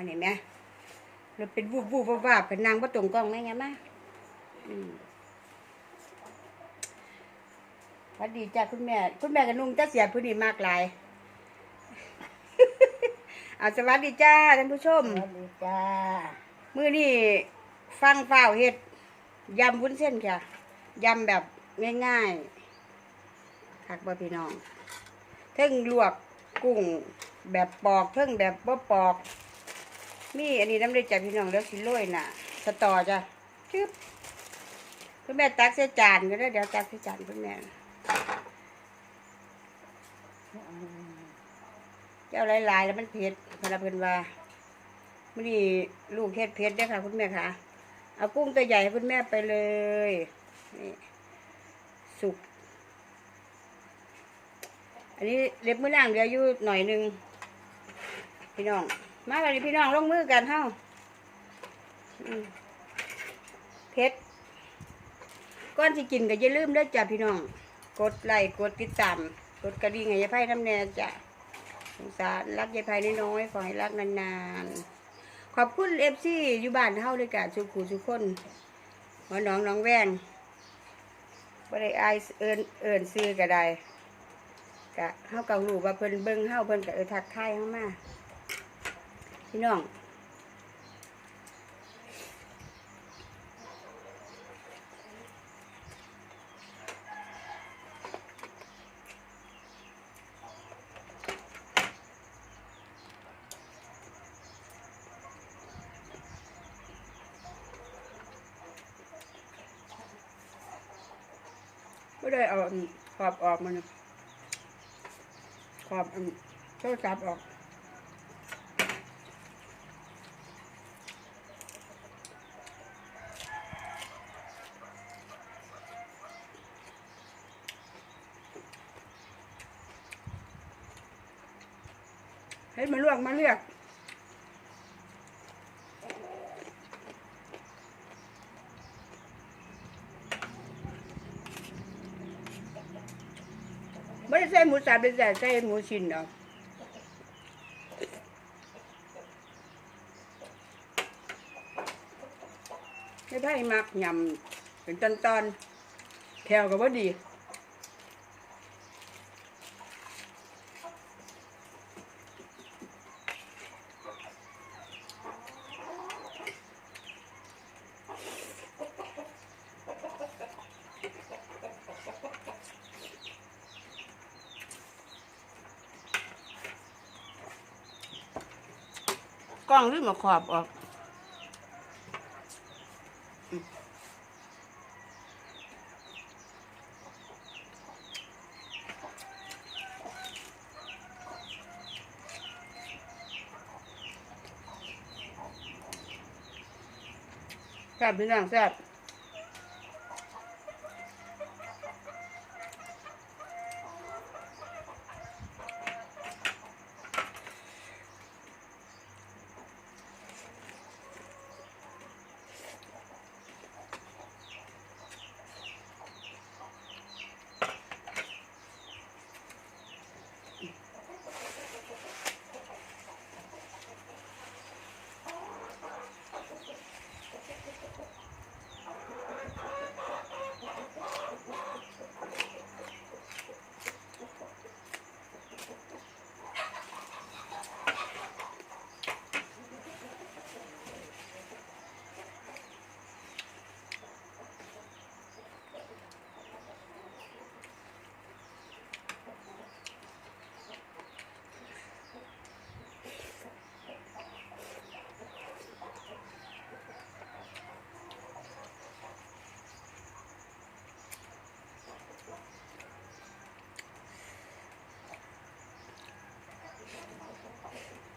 ค่ะนี่แม่เราเป็นวูบวูบวาบวาบเป็นนางประตรงกล้องแม่ไงมาอืมสวัสดีจ้าคุณแม่ คุณแม่กับนุ่งจะเสียพื้นที่มากหลายเอาสวัสดีจ้าท่านผู้ชมสวัสดีจ้ามื้อนี้ฟังฝ้าวเฮ็ดยำวุ้นเส้นค่ะยำแบบง่ายๆคักบ่พี่น้องเทิงลวกกุ้งแบบปอกเทิงแบบบ่ปอก มีอันนี้น้ำได้จากพี่น้องเดี๋ยวสิโรยน่ะ สตอจ้ะชึบคุณแม่ตักใส่จานก็ได้เดี๋ยวตักใส่จานคุณแม่เจ้าหลายๆแล้วมันเผ็ดเวลาเพิ่นว่ามื่อนี้ลูกเฮ็ดเพชรได้ค่ะ คุณแม่ค่ะ เอากุ้งตัวใหญ่ให้คุณแม่ไปเลยนี่สุก อันนี้เล็บมือล่างเหลืออยู่หน่อยหนึงพี่น้อง มาเลยพี่น้องลงมือกันเฮ้าเพชรก้อนที่กินก็อย่าลืมเด้อจ้ะพี่น้อง กดไลค์กดติดตามกดกระดิ่งให้ยายไพ่น้ำแน่จ้ะสงสารรักยายไพ่น้อยๆขอให้รักนานๆ ขอบคุณเอฟซีอยู่บ้านเฮาด้วยกันสุขูสุขคนหมอน้องน้องแวงบ่ได้อายเอิญเอิญซื้อก็ได้กะเฮาก็รู้ว่าเพิ่นเบิ่งเฮาเพิ่นก็เออทักทายเฮามา พี่น้องบ่ได้เอาขอบออกมันขอบโทรศัพท์ออก ให้มาลวกมาเลือกไม่ได้ใส่หมูสับเป็นแต่ใส่หมูชิ้นเนาะไม่ไพ่มักยำเป็นตอนๆแถวก็บ่ดี กล้องหรือมาขอบออกแซ่บพี่น้องแซ่บ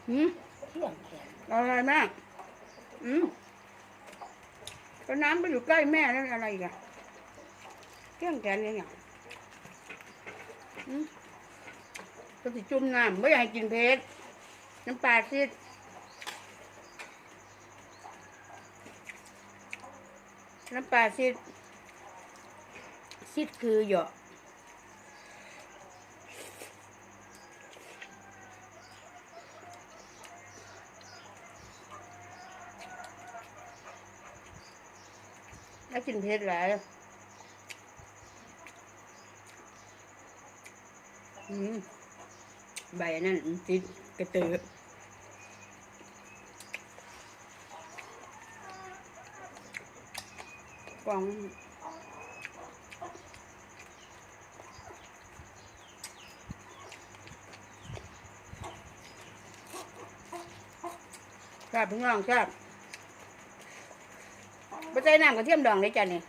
อืมเที่ยงแข็งอร่อยมากอืมก็น้ำไปอยู่ใกล้แม่แล้วอะไรอีกอะเครื่องแกงเนี่ยอย่างอืมก็สิจุ่มน้ำไม่อยากให้กินเผ็ดน้ำปลาซิดน้ำปลาซิดซิดคือหยอก กินเผ็ดหลายอืมใบนั่นติดกระตือกล่องทราบพี่น้องทราบ บ่ใจน้ำกระเทียมดองเลยจ้ะนี่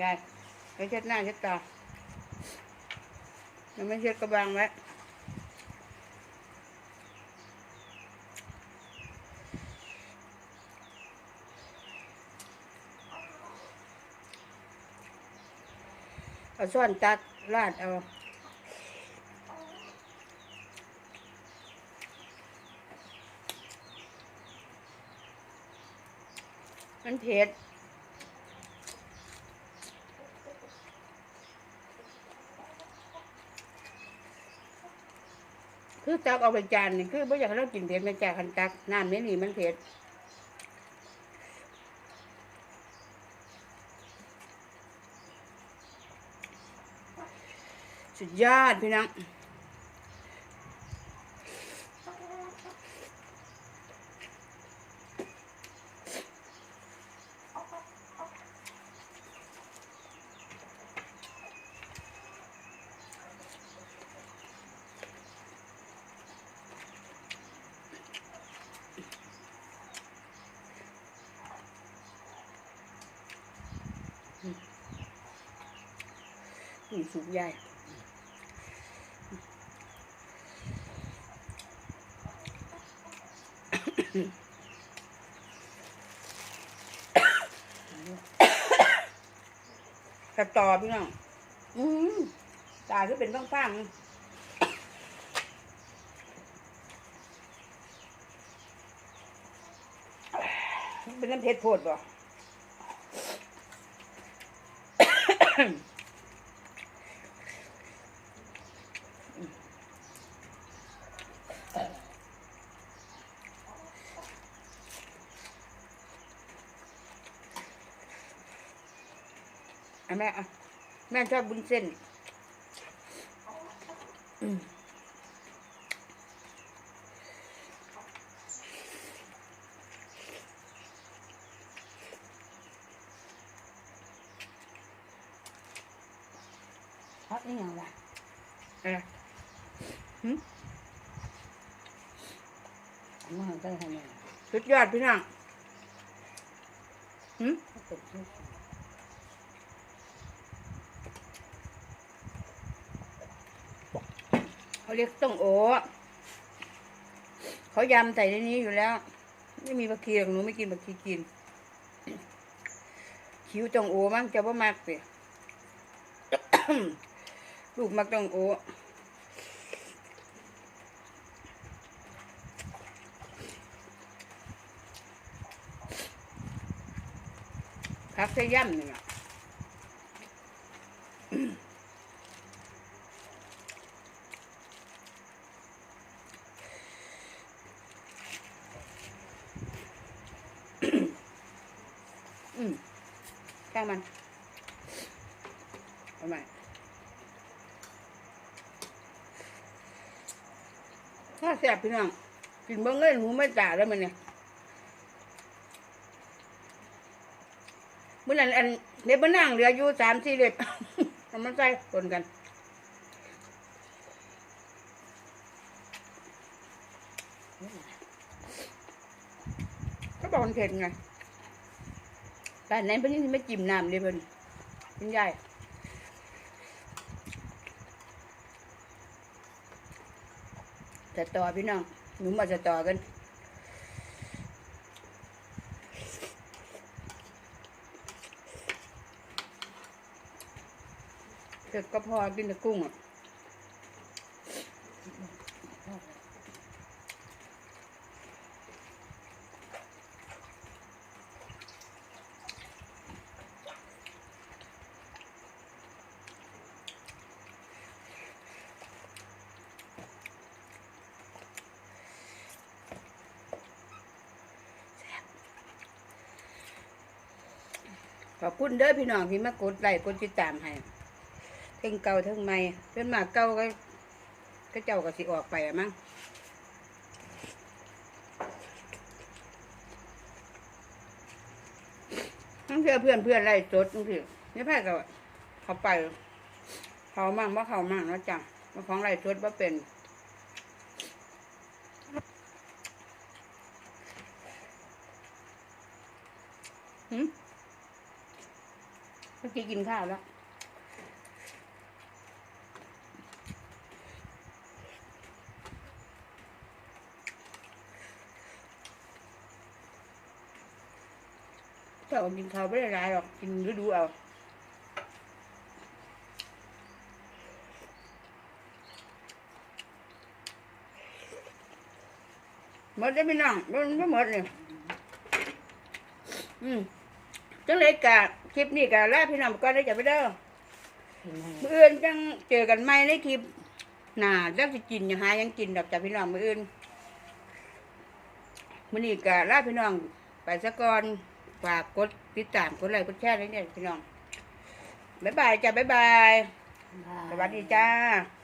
ยายไปเช็ดหน้าเช็ดตายังไม่เช็ดกระบังไว้ เอาซ่อนตักราดเอามันเผ็ดคือตักเอาไปจานนี่คือไม่อยากให้เรากินเผ็ดมันจากคันตักน้ำนี่นี่มันเผ็ด สุดยอดพี่น้องนี่สุก ใหญ่กระต่อพี่น้องอืมตาคือเป็นฟังๆเป็นน้ำเพชรโพดบ่ อะแม่อะแม่ชอบบุญเส้นอืมพักนี่ยังวะเออหึมาได้ทำไมสุดยอดพี่น้องหึเป็นที่ เขาเรียกต้องโอเขายำใส่ในนี้อยู่แล้ว ไม่มีบะคีหรอกหนูไม่กินบะคีกิน คิ้วต้องโอมั้งจะว่ามากเปียลูกมักต้องโอพักใส่ย่ำนี่ล่ะ อืมช่างมันเอาใหม่ ถ้าแสบพี่น้องกินเบิ้งเล่นหูไม่จ่าแล้วมันเนี่ยเมื่อนั้นอันเล็บมันนั่งเหลืออยู่สามสี่เล็บเอามันใส่ปนกันก็บอกมันเผ็ดไงบ้านไหนเพิ่นยังไม่จิ้มน้ำเลยเพิ่นเป็นใหญ่ จะต่อพี่น้องหนูมาจะต่อกันเผ็ดก็พอกินแต่กุ้งอะ ขอบคุณเด้อพี่น้องที่มากดไลค์กดติดตามให้เทั้งเก่าเทั้งใหม่เพิ่นมาเก่าก็ก็เจ้าก็สิออกไปอะมั้งทั้งเพื่อเพื่อนเพื่อนไล่จดทั้งที่นี่พ่ก็เขาไป เขามั่งว่าเขามั่งแล้วจังมาของไล่จดว่าเป็นหืม เมื่อกี้กินข้าวแล้วเจ้ากินข้าวไม่ได้หลายหรอก กินฤดูเอาหมดได้ไม่นั่งมันไม่หมดเลยอืมจังเลยกะ คลิปนี้กะลาพี่น้องก็ได้อจะไปเด้อเห็นไหมมืออื่นจังเจอกันใหม่ในคลิปหน้าจังสิกินอย่าหายังกินดอกจากพี่น้องมืออื่นมื้อนี้กะลาพี่น้องไปซะก่อนฝากกดติดตามกดไลค์กดแชร์เลยเนี่ยพี่น้องบ๊ายบายจ้ะบ๊ายบายสวัสดีจ้าบ